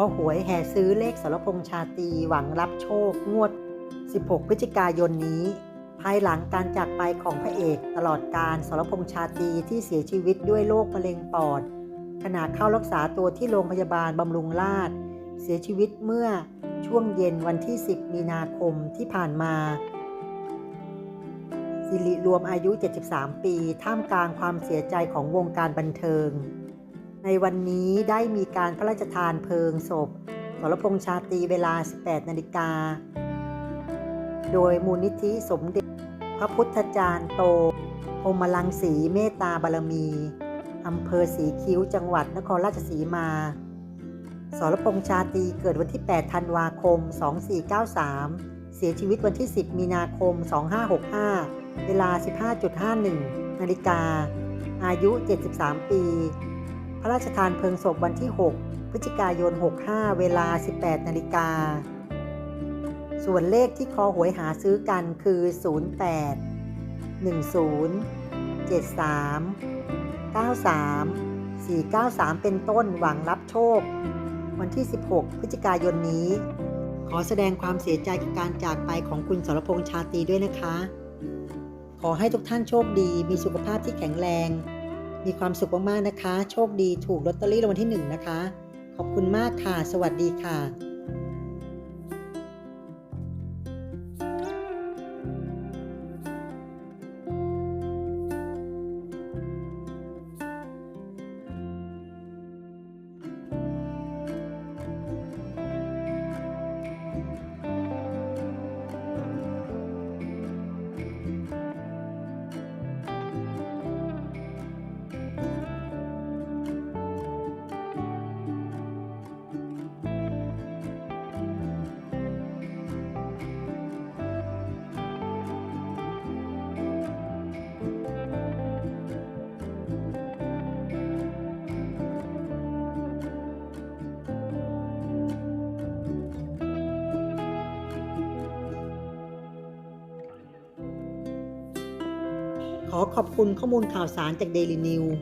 อหวยแห่ซื้อเลขสรพงษ์ชาตีหวังรับโชคงวด 16 พฤศจิกายนนี้ ภายหลังการจากไปของพระเอกตลอดการสรพงษ์ชาตีที่เสียชีวิตด้วยโรคมะเร็งปอด ขณะเข้ารักษาตัวที่โรงพยาบาลบำรุงราษฎร์เสียชีวิตเมื่อช่วงเย็นวันที่ 10 มีนาคมที่ผ่านมาสิริรวมอายุ 73 ปี ท่ามกลางความเสียใจของวงการบันเทิง ในวันนี้ได้มีการพระราชทานเพลิงศพสรพงษ์ชาตรีเวลา 18 นาฬิกา โดยมูลนิธิสมเด็จ พระพุทธจารย์โตพมลังสีเมตตาบารมีอำเภอสีคิ้วจังหวัดนครราชสีมา สรพงษ์ชาตรีเกิดวันที่ 8 ธันวาคม 2493 เสียชีวิตวันที่ 10 มีนาคม 2565 เวลา 15.51 นาฬิกา อายุ 73 ปี ระราชทานเพลิงศพวันที่ 6 พฤศจิกายน 65 เวลา 18 นาฬิกา ส่วนเลขที่คอหวยหาซื้อกันคือ 08 10 73 93 493 เป็นต้นหวังรับโชค วันที่ 16 พฤศจิกายนนี้ ขอแสดงความเสียใจกับการจากไปของคุณสรพงษ์ชาตรีด้วยนะคะ ขอให้ทุกท่านโชคดี มีสุขภาพที่แข็งแรง มีความสุขมากๆนะคะ โชคดีถูกลอตเตอรี่รางวัลที่ 1 นะคะ ขอบคุณมากค่ะ สวัสดีค่ะ ขอขอบคุณข้อมูลข่าวสารจาก Daily News